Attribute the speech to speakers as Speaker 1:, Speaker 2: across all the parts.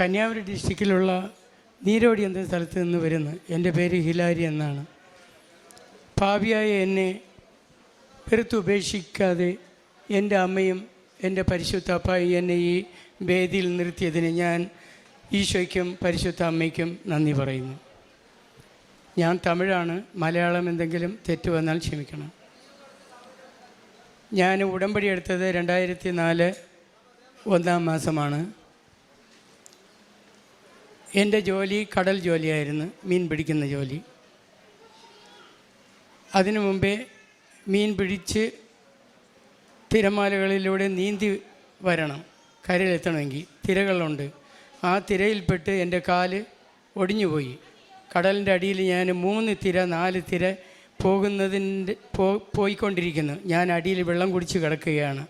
Speaker 1: കന്യാകുമരി ഡിസ്ട്രിക്റ്റിലുള്ള നീരോടി എന്ന സ്ഥലത്ത് നിന്ന് വരുന്നു എന്റെ പേര് ഹിലാരി എന്നാണ്. ഭാവിയായ എന്നെ വെറുത്തുപേക്ഷിക്കാതെ എന്റെ അമ്മയും എന്റെ പരിശുദ്ധ അപ്പായും എന്നെ ഈ വേദിയിൽ നിർത്തിയതിന് ഞാൻ ഈശോയ്ക്കും പരിശുദ്ധ അമ്മയ്ക്കും നന്ദി പറയുന്നു. ഞാൻ തമിഴാണ് മലയാളം എന്തെങ്കിലും തെറ്റ് വന്നാൽ ക്ഷമിക്കണം. ഞാൻ ഉടമ്പടി എടുത്തത് രണ്ടായിരത്തി നാല് ഒന്നാം മാസമാണ്. എന്റെ ജോലി കടൽ ജോലിയായിരുന്നു മീൻ പിടിക്കുന്ന ജോലി. അതിനു മുമ്പേ മീൻ പിടിച്ച് തിരമാലകളിലൂടെ നീന്തി വരണം കരയിലെത്തണമെങ്കിൽ തിരകളുണ്ട്. ആ തിരയിൽപ്പെട്ട് എന്റെ കാൽ ഒടിഞ്ഞുപോയി. കടലിന്റെ അടിയിൽ ഞാൻ മൂന്ന് തിര നാല് തിര പോകുന്നതിന്റെ പോ പോയിക്കൊണ്ടിരിക്കുന്നു. ഞാൻ അടിയിൽ വെള്ളം കുടിച്ച് കിടക്കുകയാണ്.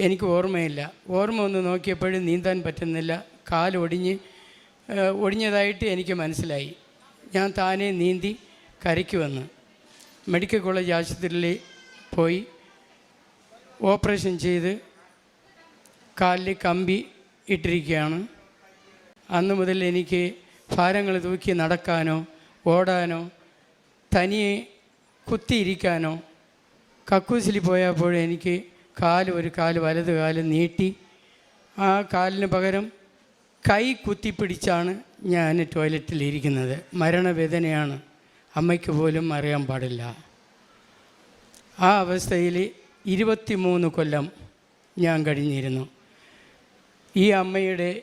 Speaker 1: എനിക്ക് ഓർമ്മയില്ല. ഓർമ്മ ഒന്ന് നോക്കിയപ്പോഴും നീന്താൻ പറ്റുന്നില്ല. കാലൊടിഞ്ഞ് ഒടിഞ്ഞതായിട്ട് എനിക്ക് മനസ്സിലായി. ഞാൻ താനെ നീന്തി കരയ്ക്ക് വന്ന് മെഡിക്കൽ കോളേജ് ആശുപത്രിയിൽ പോയി ഓപ്പറേഷൻ ചെയ്ത് കാലിൽ കമ്പി ഇട്ടിരിക്കുകയാണ്. അന്ന് മുതൽ എനിക്ക് ഭാരങ്ങൾ തൂക്കി നടക്കാനോ ഓടാനോ തനിയെ കുത്തിയിരിക്കാനോ കക്കൂസിൽ പോയപ്പോഴെനിക്ക് കാൽ ഒരു കാൽ വലത് കാൽ നീട്ടി ആ കാലിന് പകരം കൈ കുത്തിപ്പിടിച്ചാണ് ഞാൻ ടോയ്ലറ്റിൽ ഇരിക്കുന്നത് മരണവേദനയാണ്. അമ്മയ്ക്ക് പോലും അറിയാൻ പാടില്ല. ആ അവസ്ഥയിൽ ഇരുപത്തിമൂന്ന് കൊല്ലം ഞാൻ കഴിഞ്ഞിരുന്നു. ഈ അമ്മയുടെ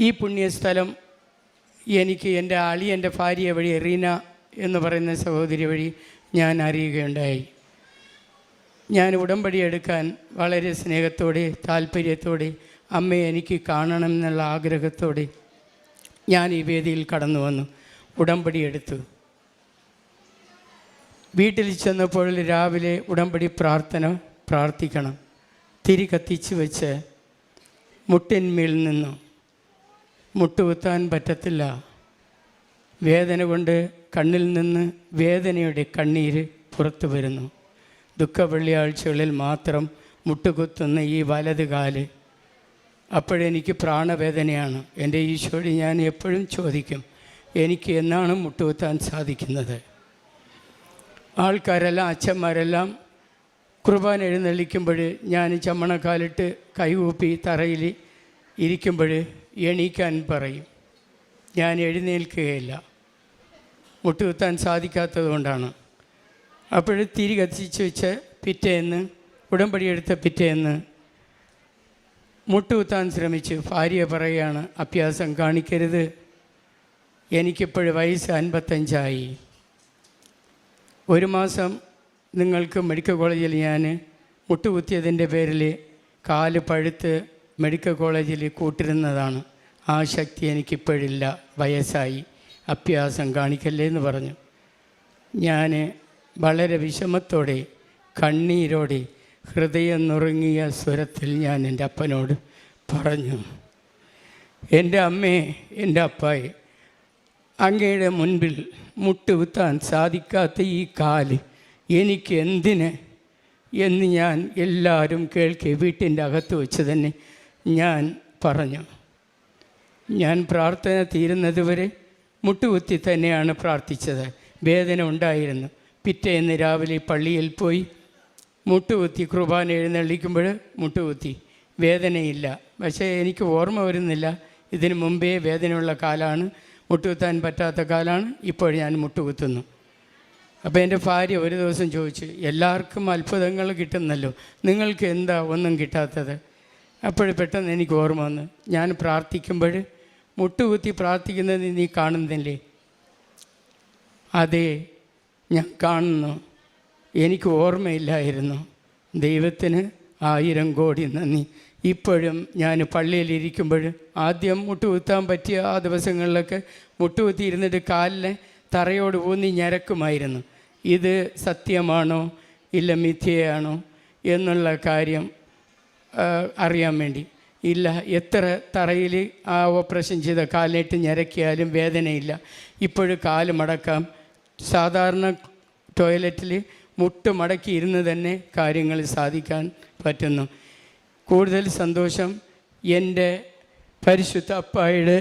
Speaker 1: ഈ പുണ്യസ്ഥലം എനിക്ക് എന്റെ അളി എന്റെ ഭാര്യ വഴി റീന എന്ന് പറയുന്ന സഹോദരി വഴി ഞാൻ അറിയുകയുണ്ടായി. ഞാൻ ഉടമ്പടി എടുക്കാൻ വളരെ സ്നേഹത്തോടെ താല്പര്യത്തോടെ അമ്മയെ എനിക്ക് കാണണം എന്നുള്ള ആഗ്രഹത്തോടെ ഞാൻ ഈ വേദിയിൽ കടന്നു വന്നു. ഉടമ്പടി എടുത്തു. വീട്ടിൽ ചെന്നപ്പോൾ രാവിലെ ഉടമ്പടി പ്രാർത്ഥന പ്രാർത്ഥിക്കണം. തിരി കത്തിച്ച് വെച്ച് മുട്ടിന്മേൽ നിന്നു. മുട്ടുകുത്താൻ പറ്റത്തില്ല. വേദന കൊണ്ട് കണ്ണിൽ നിന്ന് വേദനയുടെ കണ്ണീര് പുറത്തു വരുന്നു. ദുഃഖ വെള്ളിയാഴ്ചകളിൽ മാത്രം മുട്ടുകുത്തുന്ന ഈ വലത് കാൽ അപ്പോഴെനിക്ക് പ്രാണവേദനയാണ്. എന്റെ ഈശോയോട് ഞാൻ എപ്പോഴും ചോദിക്കും എനിക്ക് എന്നാണ് മുട്ടുകുത്താൻ സാധിക്കുന്നത്? ആൾക്കാരെല്ലാം അച്ഛന്മാരെല്ലാം കുർബാന എഴുന്നള്ളിക്കുമ്പോൾ ഞാൻ ചമ്മണക്കാലിട്ട് കൈകൂപ്പി തറയിൽ ഇരിക്കുമ്പോൾ എണീക്കാൻ പറയും. ഞാൻ എഴുന്നേൽക്കുകയില്ല. മുട്ടുകുത്താൻ സാധിക്കാത്തത് കൊണ്ടാണ്. അപ്പോൾ തിരി കത്തിച്ച് വെച്ച് പിറ്റേന്ന് ഉടമ്പടിയെടുത്ത പിറ്റേന്ന് മുട്ടുകുത്താൻ ശ്രമിച്ച് ഭാര്യ പറയുകയാണ് അഭ്യാസം കാണിക്കരുത്. എനിക്കിപ്പോഴും വയസ്സ് അൻപത്തഞ്ചായി. ഒരു മാസം നിങ്ങൾക്ക് മെഡിക്കൽ കോളേജിൽ ഞാൻ മുട്ടുകുത്തിയതിന്റെ പേരിൽ കാൽ പഴുത്ത് മെഡിക്കൽ കോളേജിൽ കൂട്ടിരുന്നതാണ്. ആ ശക്തി എനിക്കിപ്പോഴില്ല. വയസ്സായി. അഭ്യാസം കാണിക്കല്ലേ എന്ന് പറഞ്ഞു. ഞാൻ വളരെ വിഷമത്തോടെ കണ്ണീരോടെ ഹൃദയം നുറുങ്ങിയ സ്വരത്തിൽ ഞാൻ എന്റെ അപ്പനോട് പറഞ്ഞു എന്റെ അമ്മേ എന്റെ അപ്പായെ അങ്ങയുടെ മുൻപിൽ മുട്ടുകുത്താൻ സാധിക്കാത്ത ഈ കാൽ എനിക്ക് എന്തിന്? എന്ന് ഞാൻ എല്ലാവരും കേൾക്കെ വീട്ടിന്റെ അകത്ത് വെച്ച് തന്നെ ഞാൻ പറഞ്ഞു ഞാൻ പ്രാർത്ഥന തീരുന്നതുവരെ മുട്ടുകുത്തി തന്നെയാണ് പ്രാർത്ഥിച്ചത്. വേദന ഉണ്ടായിരുന്നു. പിറ്റേന്ന് രാവിലെ പള്ളിയിൽ പോയി മുട്ടുകുത്തി കുർബാന എഴുന്നള്ളിക്കുമ്പോൾ മുട്ടുകുത്തി. വേദനയില്ല. പക്ഷേ എനിക്ക് ഓർമ്മ വരുന്നില്ല. ഇതിനു മുമ്പേ വേദനയുള്ള കാലമാണ് മുട്ടുകുത്താൻ പറ്റാത്ത കാലമാണ് ഇപ്പോൾ ഞാൻ മുട്ടുകുത്തുന്നു. അപ്പോൾ എന്റെ ഭാര്യ ഒരു ദിവസം ചോദിച്ചു എല്ലാവർക്കും അത്ഭുതങ്ങൾ കിട്ടുന്നല്ലോ. നിങ്ങൾക്ക് എന്താ ഒന്നും കിട്ടാത്തത്? അപ്പോൾ പെട്ടെന്ന് എനിക്ക് ഓർമ്മ വന്നു. ഞാൻ പ്രാർത്ഥിക്കുമ്പോൾ മുട്ടുകുത്തി പ്രാർത്ഥിക്കുന്നത് നീ കാണുന്നില്ലേ? അതേ ഞാൻ കാണുന്നു. എനിക്ക് ഓർമ്മയില്ലായിരുന്നു. ദൈവത്തിന് ആയിരം കോടി നന്ദി. ഇപ്പോഴും ഞാൻ പള്ളിയിലിരിക്കുമ്പോൾ ആദ്യം മുട്ടുകുത്താൻ പറ്റിയ ആ ദിവസങ്ങളിലൊക്കെ മുട്ടുകുത്തിയിരുന്നിട്ട് കാലിനെ തറയോട് ഊന്നി ഞരക്കുമായിരുന്നു. ഇത് സത്യമാണോ? ഇല്ല മിഥ്യയാണോ? എന്നുള്ള കാര്യം അറിയാൻ വേണ്ടി. ഇല്ല എത്ര തറയിൽ ആ ഓപ്പറേഷൻ ചെയ്ത കാലിനിട്ട് ഞരക്കിയാലും വേദനയില്ല. ഇപ്പോഴും കാൽ മടക്കാം. സാധാരണ ടോയ്ലറ്റിൽ മുട്ട് മടക്കി ഇരുന്ന് തന്നെ കാര്യങ്ങൾ സാധിക്കാൻ പറ്റുന്നു. കൂടുതൽ സന്തോഷം എന്റെ പരിശുദ്ധ അപ്പായുടെ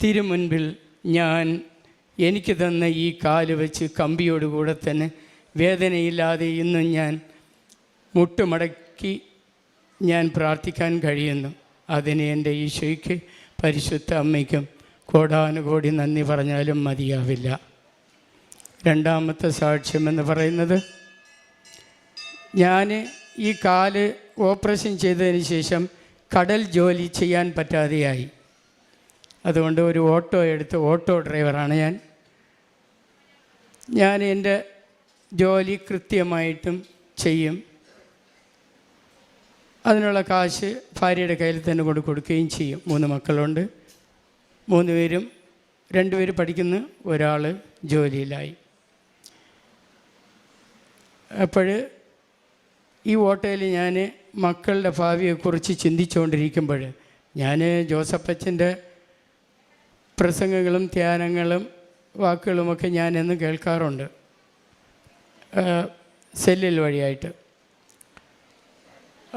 Speaker 1: തിരുമുൻപിൽ ഞാൻ എനിക്ക് തന്ന ഈ കാൽ വെച്ച് കമ്പിയോടുകൂടെ തന്നെ വേദനയില്ലാതെ ഇന്നും ഞാൻ മുട്ടുമടക്കി ഞാൻ പ്രാർത്ഥിക്കാൻ കഴിയുന്നു. അതിന് എന്റെ ഈശോയ്ക്ക് പരിശുദ്ധ അമ്മയ്ക്കും കോടാനുകോടി നന്ദി പറഞ്ഞാലും മതിയാവില്ല. രണ്ടാമത്തെ സാക്ഷ്യം എന്ന് പറയുന്നത് ഞാൻ ഈ കാൽ ഓപ്പറേഷൻ ചെയ്തതിന് ശേഷം കടൽ ജോലി ചെയ്യാൻ പറ്റാതെയായി. അതുകൊണ്ട് ഒരു ഓട്ടോ എടുത്ത് ഓട്ടോ ഡ്രൈവറാണ് ഞാൻ. ഞാൻ എന്റെ ജോലി കൃത്യമായിട്ടും ചെയ്യും. അതിനുള്ള കാശ് ഭാര്യയുടെ കയ്യിൽ തന്നെ കൊണ്ട് കൊടുക്കുകയും ചെയ്യും. മൂന്ന് മക്കളുണ്ട്. മൂന്ന് പേരും രണ്ടുപേര് പഠിക്കുന്നു ഒരാൾ ജോലിയിലായി. അപ്പോൾ ഈ ഓട്ടോയിൽ ഞാൻ മക്കളുടെ ഭാവിയെക്കുറിച്ച് ചിന്തിച്ചുകൊണ്ടിരിക്കുമ്പോൾ ഞാൻ ജോസഫ് ജോസഫച്ചന്റെ പ്രസംഗങ്ങളും ധ്യാനങ്ങളും വാക്കുകളുമൊക്കെ ഞാൻ എന്ന് കേൾക്കാറുണ്ട് സെല്ലിൽ വഴിയായിട്ട്.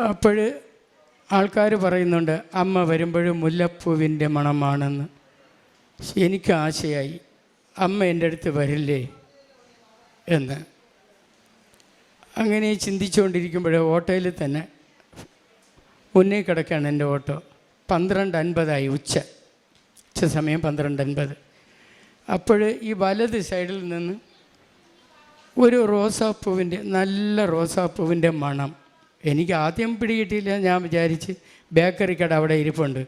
Speaker 1: അപ്പോൾ ആൾക്കാർ പറയുന്നുണ്ട് അമ്മ വരുമ്പോഴും മുല്ലപ്പൂവിന്റെ മണമാണെന്ന്. എനിക്ക് ആശയായി അമ്മ എന്റെ അടുത്ത് വരില്ലേ? എന്ന്. അങ്ങനെ ചിന്തിച്ചുകൊണ്ടിരിക്കുമ്പോൾ ഓട്ടോയിൽ തന്നെ മുന്നേ കിടക്കുകയാണ് എന്റെ ഓട്ടോ. പന്ത്രണ്ട് അൻപതായി ഉച്ച. ഉച്ച സമയം പന്ത്രണ്ട് അൻപത്. അപ്പോൾ ഈ വലത് സൈഡിൽ നിന്ന് ഒരു റോസാപ്പൂവിന്റെ നല്ല റോസാപ്പൂവിന്റെ മണം. എനിക്ക് ആദ്യം പിടികിട്ടിയില്ല ഞാൻ വിചാരിച്ച് കട അവിടെ ഇരിപ്പുണ്ട്.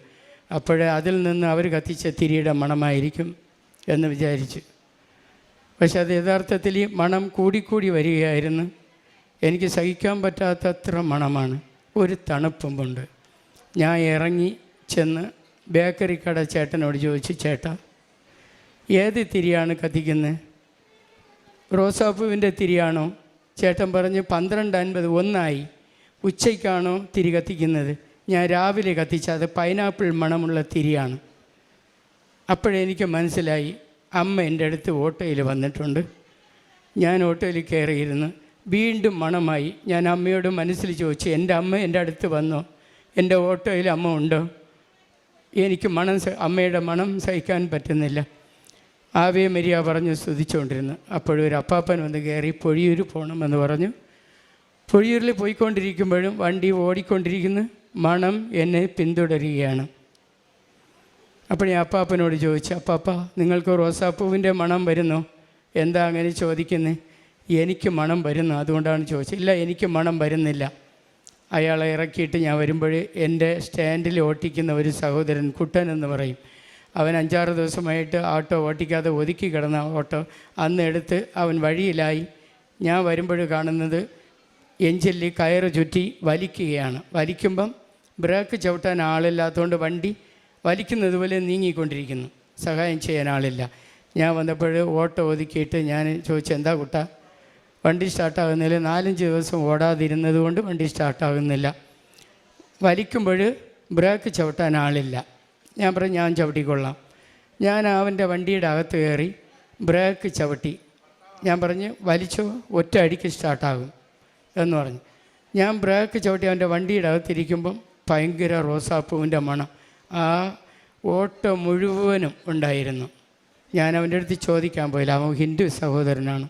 Speaker 1: അപ്പോൾ അതിൽ നിന്ന് അവർ കത്തിച്ച തിരിയുടെ മണമായിരിക്കും എന്ന് വിചാരിച്ചു. പക്ഷെ അത് യഥാർത്ഥത്തിൽ ഈ മണം കൂടിക്കൂടി വരികയായിരുന്നു. എനിക്ക് സഹിക്കാൻ പറ്റാത്തത്ര മണമാണ്. ഒരു തണുപ്പും തണുപ്പുമുണ്ട് ഞാൻ ഇറങ്ങി ചെന്ന് ബേക്കറി കട ചേട്ടനോട് ചോദിച്ചു ചേട്ടാ ഏത് തിരിയാണ് കത്തിക്കുന്നത് റോസാപ്പൂവിന്റെ തിരിയാണോ? ചേട്ടൻ പറഞ്ഞ് പന്ത്രണ്ട് അൻപത് ഒന്നായി. ഉച്ചയ്ക്കാണോ തിരി കത്തിക്കുന്നത്? ഞാൻ രാവിലെ കത്തിച്ച അത് പൈനാപ്പിൾ മണമുള്ള തിരിയാണ്. അപ്പോഴെനിക്ക് മനസ്സിലായി അമ്മ എന്റെ അടുത്ത് ഓട്ടോയിൽ വന്നിട്ടുണ്ട്. ഞാൻ ഓട്ടോയിൽ കയറിയിരുന്നു. വീണ്ടും മണമായി. ഞാൻ അമ്മയോട് മനസ്സിൽ ചോദിച്ചു എന്റെ അമ്മ എന്റെ അടുത്ത് വന്നു? എന്റെ ഓട്ടോയിൽ അമ്മ ഉണ്ടോ? എനിക്ക് മണം അമ്മയുടെ മണം സഹിക്കാൻ പറ്റുന്നില്ല. ആവേ മരിയ പറഞ്ഞു സ്തുതിച്ചുകൊണ്ടിരുന്നു. അപ്പോഴൊരു അപ്പാപ്പൻ വന്ന് കയറി പൊഴിയൂർ പോകണമെന്ന് പറഞ്ഞു. പൊഴിയൂരിൽ പോയിക്കൊണ്ടിരിക്കുമ്പോഴും വണ്ടി ഓടിക്കൊണ്ടിരിക്കുന്നു. മണം എന്നെ പിന്തുടരുകയാണ്. അപ്പോൾ ഞാൻ അപ്പാപ്പനോട് ചോദിച്ചു അപ്പാപ്പ നിങ്ങൾക്ക് റോസാപ്പൂവിന്റെ മണം വരുന്നു? എന്താ അങ്ങനെ ചോദിക്കുന്നത് എനിക്ക് മണം വരുന്നു അതുകൊണ്ടാണ് ചോദിച്ചത്. ഇല്ല എനിക്ക് മണം വരുന്നില്ല. അയാളെ ഇറക്കിയിട്ട് ഞാൻ വരുമ്പോൾ എന്റെ സ്റ്റാൻഡിൽ ഓട്ടിക്കുന്ന ഒരു സഹോദരൻ കുട്ടൻ എന്ന് പറയും. അവൻ അഞ്ചാറ് ദിവസമായിട്ട് ഓട്ടോ ഓട്ടിക്കാതെ ഒതുക്കി കിടന്ന ഓട്ടോ അന്ന് എടുത്ത് അവൻ വഴിയിലായി ഞാൻ വരുമ്പോൾ കാണുന്നത് എഞ്ചിലിൽ കയറ് ചുറ്റി വലിക്കുകയാണ്. വലിക്കുമ്പം ബ്രേക്ക് ചവിട്ടാൻ ആളില്ലാത്തതുകൊണ്ട് വണ്ടി വലിക്കുന്നത് പോലെ നീങ്ങിക്കൊണ്ടിരിക്കുന്നു. സഹായം ചെയ്യാൻ ആളില്ല. ഞാൻ വന്നപ്പോൾ ഓട്ടോ ഒതുക്കിയിട്ട് ഞാൻ ചോദിച്ചു എന്താ കുട്ട? വണ്ടി സ്റ്റാർട്ടാകുന്നില്ല നാലഞ്ച് ദിവസം ഓടാതിരുന്നത് കൊണ്ട് വണ്ടി സ്റ്റാർട്ടാകുന്നില്ല. വലിക്കുമ്പോൾ ബ്രേക്ക് ചവിട്ടാൻ ആളില്ല. ഞാൻ പറഞ്ഞു ഞാൻ ചവിട്ടിക്കൊള്ളാം. ഞാൻ അവന്റെ വണ്ടിയുടെ അകത്ത് കയറി ബ്രേക്ക് ചവിട്ടി. ഞാൻ പറഞ്ഞ് വലിച്ചോ ഒറ്റ അടിക്ക് സ്റ്റാർട്ടാകും. എന്ന് പറഞ്ഞു. ഞാൻ ബ്രേക്ക് ചവിട്ടി അവന്റെ വണ്ടിയുടെ അകത്തിരിക്കുമ്പം ഭയങ്കര റോസാപ്പൂവിന്റെ മണം. ആ ഓട്ടോ മുഴുവനും ഉണ്ടായിരുന്നു. ഞാൻ അവന്റെ അടുത്ത് ചോദിക്കാൻ പോയില്ല. അവൻ ഹിന്ദു സഹോദരനാണ്.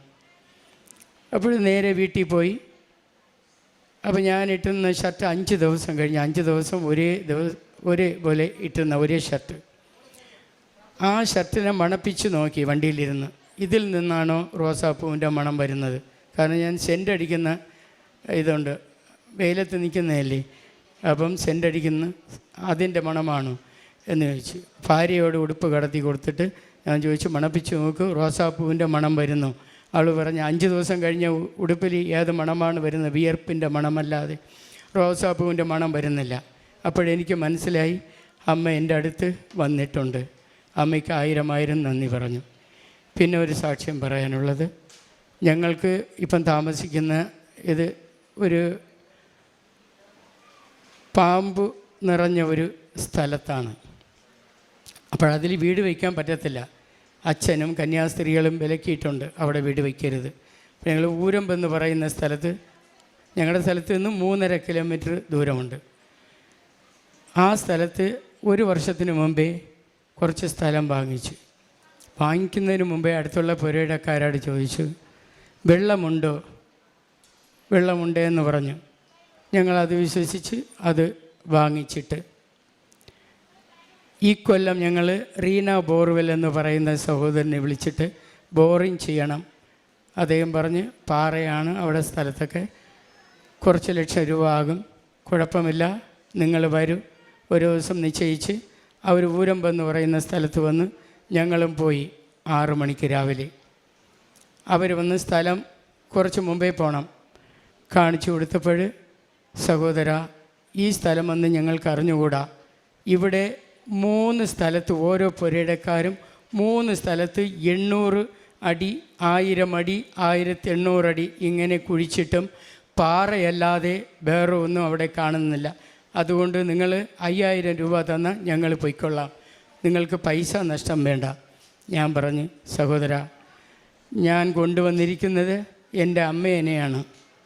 Speaker 1: അപ്പോൾ നേരെ വീട്ടിൽ പോയി. അപ്പോൾ ഞാൻ ഇട്ടുന്ന ഷർട്ട് അഞ്ച് ദിവസം കഴിഞ്ഞ് അഞ്ച് ദിവസം ഒരേ ദിവസം ഒരേ പോലെ ഇട്ടുന്ന ഒരേ ഷർട്ട് ആ ഷർട്ടിനെ മണപ്പിച്ച് നോക്കി വണ്ടിയിലിരുന്ന്. ഇതിൽ നിന്നാണോ റോസാപ്പൂവിന്റെ മണം വരുന്നത്? കാരണം ഞാൻ സെന്റ് അടിക്കുന്ന ഇതുണ്ട്. വെയിലത്ത് നിൽക്കുന്നതല്ലേ? അപ്പം സെന്റ് അടിക്കുന്ന അതിന്റെ മണമാണോ എന്ന് ചോദിച്ചു. ഭാര്യയോട് ഉടുപ്പ് കടത്തി കൊടുത്തിട്ട് ഞാൻ ചോദിച്ചു മണപ്പിച്ച് നോക്ക് റോസാപ്പൂവിന്റെ മണം വരുന്നു. അവൾ പറഞ്ഞ് അഞ്ച് ദിവസം കഴിഞ്ഞ ഉടുപ്പിൽ ഏത് മണമാണ് വരുന്നത്? വിയർപ്പിന്റെ മണമല്ലാതെ. റോസാപ്പൂവിന്റെ മണം വരുന്നില്ല. അപ്പോഴെനിക്ക് മനസ്സിലായി അമ്മ എന്റെ അടുത്ത് വന്നിട്ടുണ്ട്. അമ്മയ്ക്ക് ആയിരം ആയിരം നന്ദി പറഞ്ഞു. പിന്നെ ഒരു സാക്ഷ്യം പറയാനുള്ളത്. ഞങ്ങൾക്ക് ഇപ്പം താമസിക്കുന്ന ഇത് ഒരു പാമ്പ് നിറഞ്ഞ ഒരു സ്ഥലത്താണ്. അപ്പോഴതിൽ വീട് വയ്ക്കാൻ പറ്റത്തില്ല. അച്ഛനും കന്യാസ്ത്രീകളും വിലക്കിയിട്ടുണ്ട് അവിടെ വീട് വയ്ക്കരുത്. അപ്പോൾ ഞങ്ങൾ ഊരമ്പെന്ന് പറയുന്ന സ്ഥലത്ത് ഞങ്ങളുടെ സ്ഥലത്ത് നിന്ന് മൂന്നര കിലോമീറ്റർ ദൂരമുണ്ട്. ആ സ്ഥലത്ത് ഒരു വർഷത്തിന് മുമ്പേ കുറച്ച് സ്ഥലം വാങ്ങിച്ചു. വാങ്ങിക്കുന്നതിന് മുമ്പേ അടുത്തുള്ള പുരയിടക്കാരോട് ചോദിച്ചു വെള്ളമുണ്ടോ? വെള്ളമുണ്ടേ എന്ന് പറഞ്ഞു. ഞങ്ങളത് വിശ്വസിച്ച് അത് വാങ്ങിച്ചിട്ട് ഈ കൊല്ലം ഞങ്ങൾ റീന ബോർവെൽ എന്ന് പറയുന്ന സഹോദരനെ വിളിച്ചിട്ട് ബോറിങ് ചെയ്യണം. അദ്ദേഹം പറഞ്ഞ് പാറയാണ് അവിടെ സ്ഥലത്തൊക്കെ കുറച്ച് ലക്ഷം രൂപ ആകും. കുഴപ്പമില്ല നിങ്ങൾ വരൂ. ഒരു ദിവസം നിശ്ചയിച്ച് അവർ ഊരമ്പ് എന്ന് പറയുന്ന സ്ഥലത്ത് വന്ന് ഞങ്ങളും പോയി ആറു മണിക്ക് രാവിലെ. അവർ വന്ന് സ്ഥലം കുറച്ച് മുമ്പേ പോകണം കാണിച്ചു കൊടുത്തപ്പോൾ സഹോദര ഈ സ്ഥലം വന്ന് ഞങ്ങൾക്ക് അറിഞ്ഞുകൂടാ. ഇവിടെ മൂന്ന് സ്ഥലത്ത് ഓരോ പുരയിടക്കാരും മൂന്ന് സ്ഥലത്ത് എണ്ണൂറ് അടി ആയിരം അടി ആയിരത്തി എണ്ണൂറ് അടി ഇങ്ങനെ കുഴിച്ചിട്ടും പാറയല്ലാതെ വേറെ ഒന്നും അവിടെ കാണുന്നില്ല. അതുകൊണ്ട് നിങ്ങൾ അയ്യായിരം രൂപ തന്നാൽ ഞങ്ങൾ പൊയ്ക്കൊള്ളാം. നിങ്ങൾക്ക് പൈസ നഷ്ടം വേണ്ട. ഞാൻ പറഞ്ഞു സഹോദര ഞാൻ കൊണ്ടുവന്നിരിക്കുന്നത് എന്റെ അമ്മേനെയാണ്.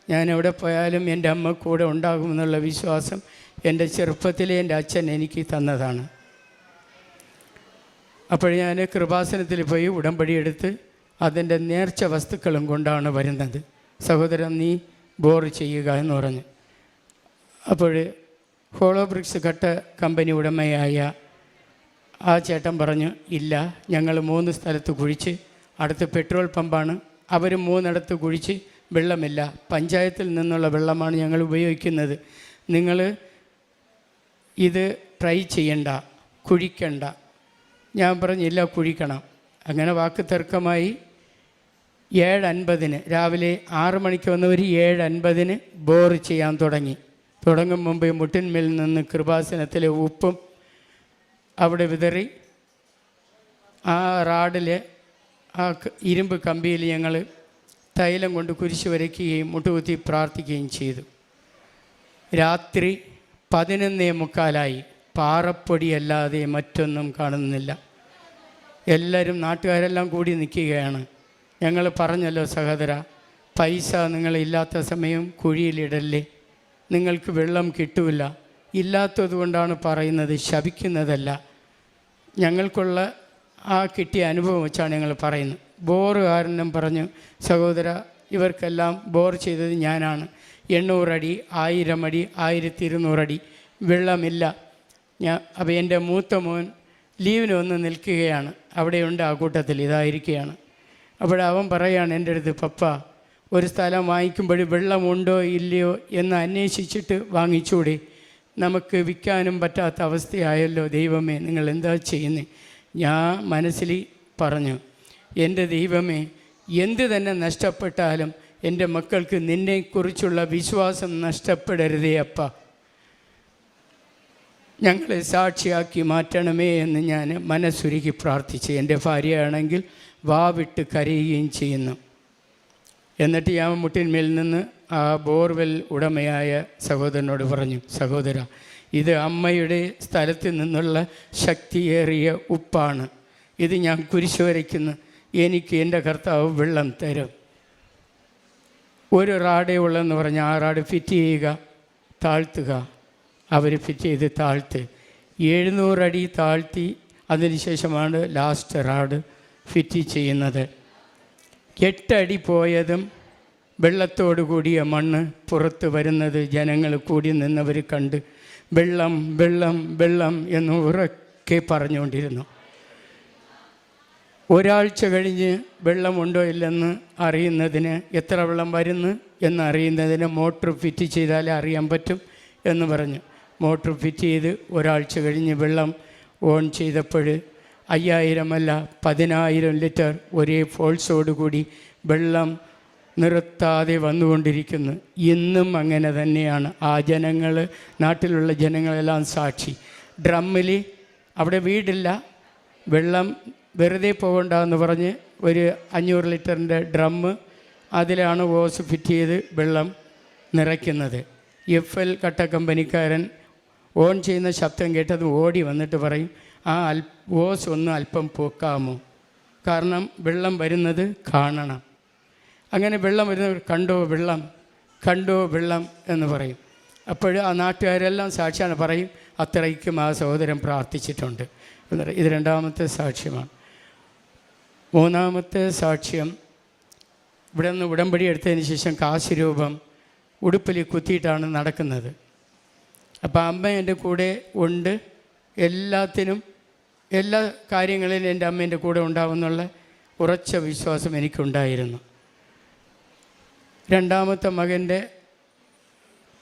Speaker 1: ഞാൻ എവിടെ പോയാലും എന്റെ അമ്മ കൂടെ ഉണ്ടാകുമെന്നുള്ള വിശ്വാസം എന്റെ ചെറുപ്പത്തിലെ എന്റെ അച്ഛൻ എനിക്ക് തന്നതാണ്. അപ്പോൾ ഞാൻ കൃപാസനത്തിൽ പോയി ഉടമ്പടി എടുത്ത് അതിന്റെ നേർച്ച വസ്തുക്കളും കൊണ്ടാണ് വരുന്നത്. സഹോദരൻ നീ ബോർ ചെയ്യുക എന്ന് പറഞ്ഞു. അപ്പോൾ ഹോളോ ബ്രിക്സ് കട്ട കമ്പനി ഉടമയായ ആ ചേട്ടൻ പറഞ്ഞു ഇല്ല ഞങ്ങൾ മൂന്ന് സ്ഥലത്ത് കുഴിച്ച് അടുത്ത് പെട്രോൾ പമ്പാണ് അവർ മൂന്നിടത്ത് കുഴിച്ച് വെള്ളമില്ല. പഞ്ചായത്തിൽ നിന്നുള്ള വെള്ളമാണ് ഞങ്ങൾ ഉപയോഗിക്കുന്നത്. നിങ്ങൾ ഇത് ട്രൈ ചെയ്യണ്ട കുഴിക്കണ്ട. ഞാൻ പറഞ്ഞില്ല കുഴിക്കണം. അങ്ങനെ വാക്ക് തർക്കമായി. ഏഴ് അൻപതിന് രാവിലെ ആറ് മണിക്ക് വന്നവർ ഏഴ് അൻപതിന് ബോർ ചെയ്യാൻ തുടങ്ങി. തുടങ്ങും മുമ്പ് മുട്ടിന്മേൽ നിന്ന് കൃപാസനത്തിലെ ഉപ്പും അവിടെ വിതറി. ആ റാഡിൽ ആ ഇരുമ്പ് കമ്പിയിൽ ഞങ്ങൾ തൈലം കൊണ്ട് കുരിശ് വരയ്ക്കുകയും മുട്ടുകുത്തി പ്രാർത്ഥിക്കുകയും ചെയ്തു. രാത്രി പതിനൊന്നേ മുക്കാലായി. പാറപ്പൊടിയല്ലാതെ മറ്റൊന്നും കാണുന്നില്ല. എല്ലാവരും നാട്ടുകാരെല്ലാം കൂടി നിൽക്കുകയാണ്. ഞങ്ങൾ പറഞ്ഞല്ലോ സഹോദര പൈസ നിങ്ങളില്ലാത്ത സമയം കുഴിയിലിടല്ലേ. നിങ്ങൾക്ക് വെള്ളം കിട്ടൂല. ഇല്ലാത്തത് കൊണ്ടാണ് പറയുന്നത് ശപിക്കുന്നതല്ല. ഞങ്ങൾക്കുള്ള ആ കിട്ടിയ അനുഭവം വെച്ചാണ് ഞങ്ങൾ പറയുന്നത്. ബോറുകാരനും പറഞ്ഞു സഹോദര ഇവർക്കെല്ലാം ബോർ ചെയ്തത് ഞാനാണ്. എണ്ണൂറടി ആയിരം അടി ആയിരത്തി ഇരുന്നൂറടി വെള്ളമില്ല. ഞാൻ അപ്പോൾ എന്റെ മൂത്ത മോൻ ലീവിന് ഒന്ന് നിൽക്കുകയാണ്. അവിടെയുണ്ട് ആ കൂട്ടത്തിൽ ഇതായിരിക്കുകയാണ്. അവൻ പറയുകയാണ് എന്റെ അടുത്ത് പപ്പ ഒരു സ്ഥലം വാങ്ങിക്കുമ്പോൾ വെള്ളമുണ്ടോ ഇല്ലയോ എന്ന് അന്വേഷിച്ചിട്ട് വാങ്ങിച്ചുകൂടി നമുക്ക് വിൽക്കാനും പറ്റാത്ത അവസ്ഥയായല്ലോ ദൈവമേ നിങ്ങൾ എന്താ ചെയ്യുന്നത് ഞാൻ മനസ്സിൽ പറഞ്ഞു എന്റെ ദൈവമേ എന്ത് തന്നെ നഷ്ടപ്പെട്ടാലും എന്റെ മക്കൾക്ക് നിന്നെക്കുറിച്ചുള്ള വിശ്വാസം നഷ്ടപ്പെടരുതേ അപ്പ. ഞങ്ങളെ സാക്ഷിയാക്കി മാറ്റണമേ എന്ന് ഞാൻ മനസ്സുരുക്കി പ്രാർത്ഥിച്ചു. എന്റെ ഭാര്യയാണെങ്കിൽ വാവിട്ട് കരയുകയും ചെയ്യുന്നു. എന്നിട്ട് ഞാൻ മുട്ടിന്മേൽ നിന്ന് ആ ബോർവെൽ ഉടമയായ സഹോദരനോട് പറഞ്ഞു സഹോദര ഇത് അമ്മയുടെ സ്ഥലത്ത് നിന്നുള്ള ശക്തിയേറിയ ഉപ്പാണ്. ഇത് ഞാൻ കുരിശു വരയ്ക്കുന്നു എനിക്ക് എന്റെ കർത്താവ് വെള്ളം തരും. ഒരു റാഡേ ഉള്ളെന്ന് പറഞ്ഞ് ആ റാഡ് ഫിറ്റ് ചെയ്യുക താഴ്ത്തുക. അവർ ഇത് താഴ്ത്ത്. എഴുന്നൂറടി താഴ്ത്തി അതിനുശേഷമാണ് ലാസ്റ്റ് റാഡ് ഫിറ്റ് ചെയ്യുന്നത്. എട്ടടി പോയതും വെള്ളത്തോടു കൂടിയ മണ്ണ് പുറത്ത് വരുന്നത് ജനങ്ങൾ കൂടി നിന്നവർ കണ്ട് വെള്ളം വെള്ളം വെള്ളം എന്ന് ഉറക്കെ പറഞ്ഞുകൊണ്ടിരുന്നു. ഒരാഴ്ച കഴിഞ്ഞ് വെള്ളമുണ്ടോ ഇല്ലെന്ന് അറിയുന്നതിന് എത്ര വെള്ളം വരുന്നു എന്നറിയുന്നതിന് മോട്ടർ ഫിറ്റ് ചെയ്താലേ അറിയാൻ പറ്റും എന്ന് പറഞ്ഞു. മോട്ടർ ഫിറ്റ് ചെയ്ത് ഒരാഴ്ച കഴിഞ്ഞ് വെള്ളം ഓൺ ചെയ്തപ്പോൾ അയ്യായിരം അല്ല പതിനായിരം ലിറ്റർ ഒരേ ഫോഴ്സോടുകൂടി വെള്ളം നിർത്താതെ വന്നുകൊണ്ടിരിക്കുന്നു. ഇന്നും അങ്ങനെ തന്നെയാണ്. ആ ജനങ്ങൾ നാട്ടിലുള്ള ജനങ്ങളെല്ലാം സാക്ഷി. ഡ്രമ്മിൽ അവിടെ വീടില്ല. വെള്ളം വെറുതെ പോകണ്ട എന്ന് പറഞ്ഞ് ഒരു അഞ്ഞൂറ് ലിറ്ററിന്റെ ഡ്രമ്മ് അതിലാണ് ഓസ് ഫിറ്റ് ചെയ്ത് വെള്ളം നിറയ്ക്കുന്നത്. എഫ് എൽ കട്ട കമ്പനിക്കാരൻ ഓൺ ചെയ്യുന്ന ശബ്ദം കേട്ടത് ഓടി വന്നിട്ട് പറയും ആ അൽ ഓസ് ഒന്ന് അല്പം പൂക്കാമോ? കാരണം വെള്ളം വരുന്നത് കാണണം. അങ്ങനെ വെള്ളം വരുന്നവർ കണ്ടോ വെള്ളം? കണ്ടോ വെള്ളം എന്ന് പറയും. അപ്പോൾ ആ നാട്ടുകാരെല്ലാം സാക്ഷിയാണ് പറയും അത്രയ്ക്കും ആ സഹോദരൻ പ്രാർത്ഥിച്ചിട്ടുണ്ട്. ഇത് രണ്ടാമത്തെ സാക്ഷ്യമാണ്. മൂന്നാമത്തെ സാക്ഷ്യം ഇവിടെ നിന്ന് ഉടമ്പടി എടുത്തതിന് ശേഷം കാശ് രൂപം ഉടുപ്പിൽ കുത്തിയിട്ടാണ് നടക്കുന്നത്. അപ്പോൾ അമ്മ എന്റെ കൂടെ ഉണ്ട്. എല്ലാത്തിനും എല്ലാ കാര്യങ്ങളിലും എന്റെ അമ്മ എന്റെ കൂടെ ഉണ്ടാവുമെന്നുള്ള ഉറച്ച വിശ്വാസം എനിക്കുണ്ടായിരുന്നു. രണ്ടാമത്തെ മകന്റെ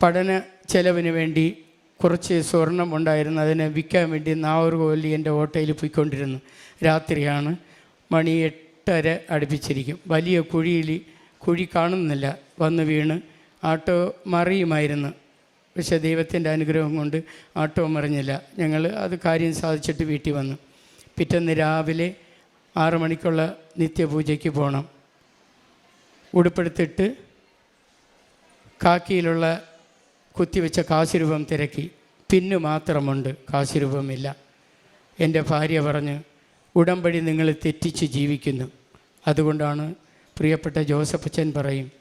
Speaker 1: പഠന ചെലവിന് വേണ്ടി കുറച്ച് സ്വർണം ഉണ്ടായിരുന്നു. അതിനെ വിൽക്കാൻ വേണ്ടി നാവൂർകോലി എന്റെ ഓട്ടോയിൽ പോയിക്കൊണ്ടിരുന്നു. രാത്രിയാണ് മണി എട്ടര അടുപ്പിച്ചിരിക്കും. വലിയ കുഴിയിൽ കുഴി കാണുന്നില്ല. വന്ന് വീണ്. ആട്ടോ മറിയുമായിരുന്നു. പക്ഷേ ദൈവത്തിന്റെ അനുഗ്രഹം കൊണ്ട് ആട്ടോ മറിഞ്ഞില്ല. ഞങ്ങൾ അത് കാര്യം സാധിച്ചിട്ട് വീട്ടിൽ വന്നു. പിറ്റേന്ന് രാവിലെ ആറു മണിക്കുള്ള നിത്യപൂജയ്ക്ക് പോകണം ഉടുപ്പെടുത്തിട്ട് കാക്കിയിലുള്ള കുത്തിവെച്ച കാശുരൂപം തിരക്കി. പിന്നു മാത്രമുണ്ട് കാശുരൂപമില്ല. എന്റെ ഭാര്യ പറഞ്ഞ് ഉടമ്പടി നിങ്ങൾ തെറ്റിച്ച് ജീവിക്കുന്നു. അതുകൊണ്ടാണ് പ്രിയപ്പെട്ട ജോസഫച്ചൻ പറയും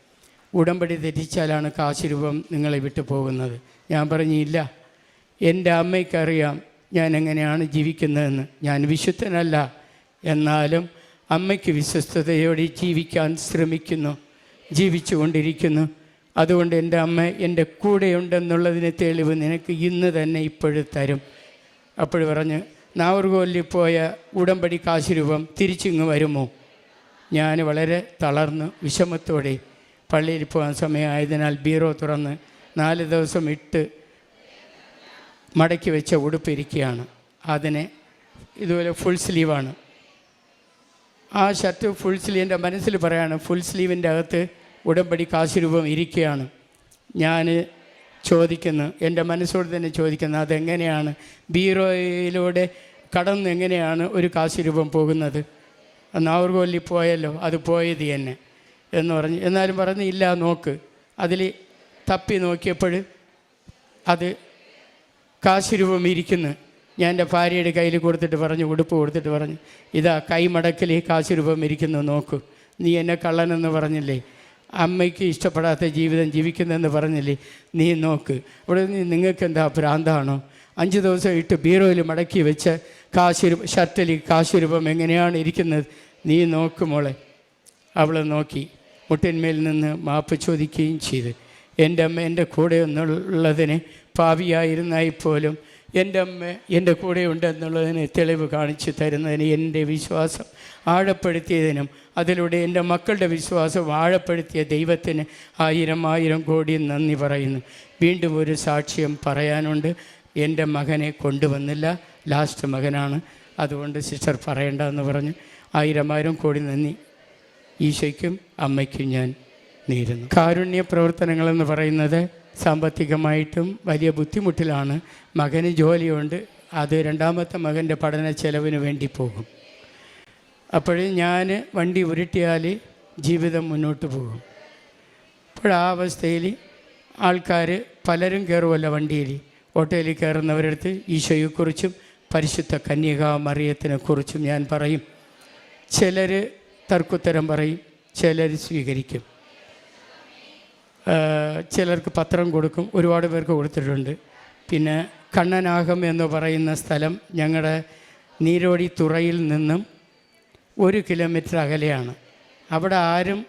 Speaker 1: ഉടമ്പടി തെറ്റിച്ചാലാണ് കാശുരൂപം നിങ്ങളെ വിട്ടു പോകുന്നത്. ഞാൻ പറഞ്ഞില്ല എന്റെ അമ്മയ്ക്കറിയാം ഞാൻ എങ്ങനെയാണ് ജീവിക്കുന്നതെന്ന്. ഞാൻ വിശുദ്ധനല്ല. എന്നാലും അമ്മയ്ക്ക് വിശ്വസ്തയോടെ ജീവിക്കാൻ ശ്രമിക്കുന്നു ജീവിച്ചു കൊണ്ടിരിക്കുന്നു. അതുകൊണ്ട് എന്റെ അമ്മ എന്റെ കൂടെയുണ്ടെന്നുള്ളതിന് തെളിവ് നിനക്ക് ഇന്ന് തന്നെ ഇപ്പോഴും തരും. അപ്പോൾ പറഞ്ഞ് നാവർകോലിൽ പോയ ഉടമ്പടി കാശുരൂപം തിരിച്ചിങ്ങ് വരുമോ? ഞാൻ വളരെ തളർന്ന് വിഷമത്തോടെ പള്ളിയിൽ പോകാൻ സമയമായതിനാൽ ബീറോ തുറന്ന് നാല് ദിവസം ഇട്ട് മടക്കി വെച്ച ഉടുപ്പിരിക്കുകയാണ് അതിനെ ഇതുപോലെ ഫുൾ സ്ലീവാണ് ആ ഷർട്ട് ഫുൾ സ്ലീവിന്റെ മനസ്സിൽ പറയാണ് ഫുൾ സ്ലീവിന്റെ അകത്ത് ഉടമ്പടി കാശുരൂപം ഇരിക്കുകയാണ്. ഞാൻ ചോദിക്കുന്നു എന്റെ മനസ്സോട് തന്നെ ചോദിക്കുന്നു അതെങ്ങനെയാണ്? ബീറോയിലൂടെ കടന്ന് എങ്ങനെയാണ് ഒരു കാശുരൂപം പോകുന്നത്? നാവർകോല്ലി പോയല്ലോ അത് പോയത് തന്നെ. എന്ന് പറഞ്ഞ്. എന്നാലും പറഞ്ഞ് ഇല്ല നോക്ക്. അതിൽ തപ്പി നോക്കിയപ്പോൾ അത് കാശ് ഇരിക്കുന്നു. ഞാൻ എന്റെ ഭാര്യയുടെ കയ്യിൽ കൊടുത്തിട്ട് പറഞ്ഞു ഉടുപ്പ് കൊടുത്തിട്ട് പറഞ്ഞു ഇതാ കൈമടക്കിൽ കാശ് രൂപം ഇരിക്കുന്നു നോക്ക്. നീ എന്നെ കള്ളനെന്ന് പറഞ്ഞില്ലേ? അമ്മയ്ക്ക് ഇഷ്ടപ്പെടാത്ത ജീവിതം ജീവിക്കുന്നെന്ന് പറഞ്ഞില്ലേ? നീ നോക്ക്. ഇവിടെ നിങ്ങൾക്ക് എന്താ ഭ്രാന്താണോ? അഞ്ച് ദിവസം ഇട്ട് ബീറോയിൽ മടക്കി വെച്ച കാശ് ഷർട്ടിൽ കാശ് രൂപം എങ്ങനെയാണ് ഇരിക്കുന്നത്? നീ നോക്ക് മോളെ. അവൾ നോക്കി. മുട്ടിന്മേൽ നിന്ന് മാപ്പ് ചോദിക്കുകയും ചെയ്തു. എന്റെ അമ്മ എന്റെ കൂടെ എന്നുള്ളതിന് പാവിയായിരുന്നായി പോലും എന്റെ അമ്മ എന്റെ കൂടെ ഉണ്ടെന്നുള്ളതിന് തെളിവ് കാണിച്ചു തരുന്നതിന് എന്റെ വിശ്വാസം ആഴപ്പെടുത്തിയതിനും അതിലൂടെ എന്റെ മക്കളുടെ വിശ്വാസം ആഴപ്പെടുത്തിയ ദൈവത്തിന് ആയിരം ആയിരം കോടി നന്ദി പറയുന്നു. വീണ്ടും ഒരു സാക്ഷ്യം പറയാനുണ്ട്. എന്റെ മകനെ കൊണ്ടുവന്നില്ല. ലാസ്റ്റ് മകനാണ്. അതുകൊണ്ട് സിസ്റ്റർ പറയണ്ടെന്ന് പറഞ്ഞു. ആയിരം ആയിരം കോടി നന്ദി. ഈശോയ്ക്കും അമ്മയ്ക്കും ഞാൻ നേരുന്നു. കാരുണ്യ പ്രവർത്തനങ്ങളെന്ന് പറയുന്നത് സാമ്പത്തികമായിട്ടും വലിയ ബുദ്ധിമുട്ടിലാണ്. മകന് ജോലിയുണ്ട്. അത് രണ്ടാമത്തെ മകന്റെ പഠന ചെലവിന് വേണ്ടി പോകും. അപ്പോഴും ഞാൻ വണ്ടി ഉരുട്ടിയാൽ ജീവിതം മുന്നോട്ട് പോകും. അപ്പോഴാ അവസ്ഥയിൽ ആൾക്കാർ പലരും കയറുമല്ലോ വണ്ടിയിൽ ഓട്ടോയിൽ കയറുന്നവരടുത്ത് ഈശോയെക്കുറിച്ചും പരിശുദ്ധ കന്യകാമറിയത്തിനെക്കുറിച്ചും ഞാൻ പറയും. ചിലർ തർക്കുത്തരം പറയും ചിലർ സ്വീകരിക്കും. ചിലർക്ക് പത്രം കൊടുക്കും ഒരുപാട് പേർക്ക് കൊടുത്തിട്ടുണ്ട്. പിന്നെ കണ്ണനാകം എന്ന് പറയുന്ന സ്ഥലം ഞങ്ങളുടെ നീരോടി തുറയിൽ നിന്നും ഒരു കിലോമീറ്റർ അകലെയാണ്. അവിടെ ആരും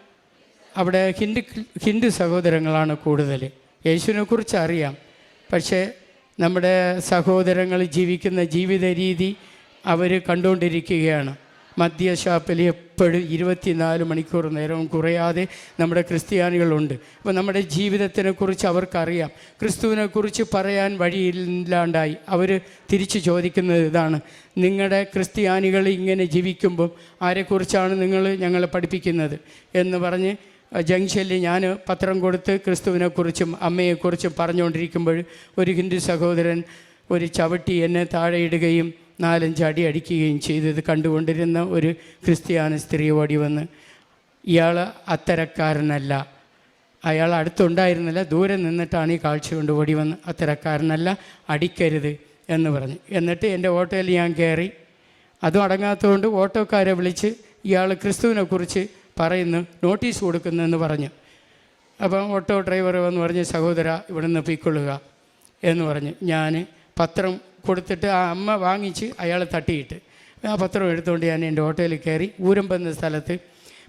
Speaker 1: അവിടെ ഹിന്ദു ഹിന്ദു സഹോദരങ്ങളാണ് കൂടുതൽ. യേശുവിനെക്കുറിച്ച് അറിയാം. പക്ഷേ നമ്മുടെ സഹോദരങ്ങൾ ജീവിക്കുന്ന ജീവിത രീതി അവർ കണ്ടുകൊണ്ടിരിക്കുകയാണ് മദ്യഷാപ്പിൽ എപ്പോഴും ഇരുപത്തിനാല് മണിക്കൂർ നേരവും കുറയാതെ നമ്മുടെ ക്രിസ്ത്യാനികളുണ്ട്. അപ്പോൾ നമ്മുടെ ജീവിതത്തിനെക്കുറിച്ച് അവർക്കറിയാം. ക്രിസ്തുവിനെക്കുറിച്ച് പറയാൻ വഴിയില്ലാണ്ടായി അവർ തിരിച്ചു ചോദിക്കുന്നത് ഇതാണ്. നിങ്ങളുടെ ക്രിസ്ത്യാനികൾ ഇങ്ങനെ ജീവിക്കുമ്പം ആരെക്കുറിച്ചാണ് നിങ്ങൾ ഞങ്ങളെ പഠിപ്പിക്കുന്നത്? എന്ന് പറഞ്ഞ് ജംഗ്ഷനിൽ ഞാൻ പത്രം കൊടുത്ത് ക്രിസ്തുവിനെക്കുറിച്ചും അമ്മയെക്കുറിച്ചും പറഞ്ഞുകൊണ്ടിരിക്കുമ്പോൾ ഒരു ഹിന്ദു സഹോദരൻ ഒരു ചവിട്ടി എന്നെ താഴെ ഇടുകയും നാലഞ്ച് അടി അടിക്കുകയും ചെയ്തു ഇത് കണ്ടുകൊണ്ടിരുന്ന ഒരു ക്രിസ്ത്യാനി സ്ത്രീ ഓടി വന്ന് ഇയാൾ അത്തരക്കാരനല്ല. അയാൾ അടുത്തുണ്ടായിരുന്നില്ല ദൂരെ നിന്നിട്ടാണ് ഈ കാഴ്ച കൊണ്ട് ഓടി വന്ന് അത്തരക്കാരനല്ല അടിക്കരുത് എന്ന് പറഞ്ഞു. എന്നിട്ട് എന്റെ ഓട്ടോയിൽ ഞാൻ കയറി. അതും അടങ്ങാത്തതുകൊണ്ട് ഓട്ടോക്കാരെ വിളിച്ച് ഇയാൾ ക്രിസ്തുവിനെക്കുറിച്ച് പറയുന്നു നോട്ടീസ് കൊടുക്കുന്നു എന്ന് പറഞ്ഞു. അപ്പം ഓട്ടോ ഡ്രൈവർ വന്ന് പറഞ്ഞ് സഹോദര ഇവിടെ നിന്ന് പൊയ്ക്കൊള്ളുക എന്ന് പറഞ്ഞ്. ഞാൻ പത്രം കൊടുത്തിട്ട് ആ അമ്മ വാങ്ങിച്ച് അയാളെ തട്ടിയിട്ട്. ആ പത്രം എടുത്തുകൊണ്ട് ഞാൻ എന്റെ ഹോട്ടലിൽ കയറി ഊരമ്പെന്ന സ്ഥലത്ത്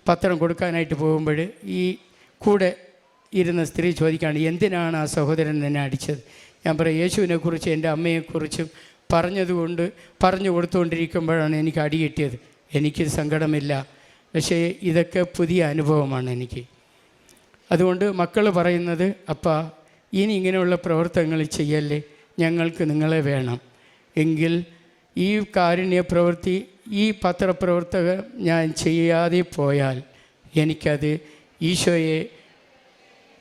Speaker 1: പത്രം കൊടുക്കാനായിട്ട് പോകുമ്പോൾ ഈ കൂടെ ഇരുന്ന സ്ത്രീ ചോദിക്കുകയാണ് എന്തിനാണ് ആ സഹോദരൻ എന്നെ അടിച്ചത്? ഞാൻ പറയും യേശുവിനെക്കുറിച്ച് എന്റെ അമ്മയെക്കുറിച്ചും പറഞ്ഞതുകൊണ്ട് പറഞ്ഞു കൊടുത്തുകൊണ്ടിരിക്കുമ്പോഴാണ് എനിക്ക് അടി കിട്ടിയത്. എനിക്ക് സങ്കടമില്ല. പക്ഷേ ഇതൊക്കെ പുതിയ അനുഭവമാണ് എനിക്ക്. അതുകൊണ്ട് മക്കൾ പറയുന്നത് അപ്പ ഇനി ഇങ്ങനെയുള്ള പ്രവർത്തനങ്ങൾ ചെയ്യല്ലേ? ഞങ്ങൾക്ക് നിങ്ങളെ വേണം. എങ്കിൽ ഈ കാരുണ്യ പ്രവൃത്തി ഈ പത്രപ്രവർത്തകർ ഞാൻ ചെയ്യാതെ പോയാൽ എനിക്കത് ഈശോയെ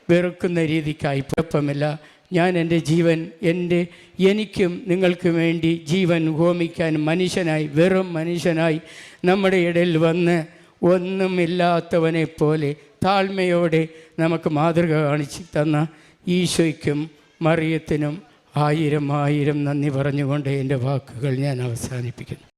Speaker 1: വെറുക്കുന്ന രീതിക്കായി. കുഴപ്പമില്ല. ഞാൻ എന്റെ ജീവൻ എന്റെ എനിക്കും നിങ്ങൾക്ക് വേണ്ടി ജീവൻ ഹോമിക്കാൻ മനുഷ്യനായി വെറും മനുഷ്യനായി നമ്മുടെ ഇടയിൽ വന്ന് ഒന്നുമില്ലാത്തവനെ പോലെ താഴ്മയോടെ നമുക്ക് മാതൃക കാണിച്ച് തന്ന ഈശോയ്ക്കും മറിയത്തിനും ആയിരം ആയിരം നന്ദി പറഞ്ഞുകൊണ്ട് എന്റെ വാക്കുകൾ ഞാൻ അവസാനിപ്പിക്കുന്നു.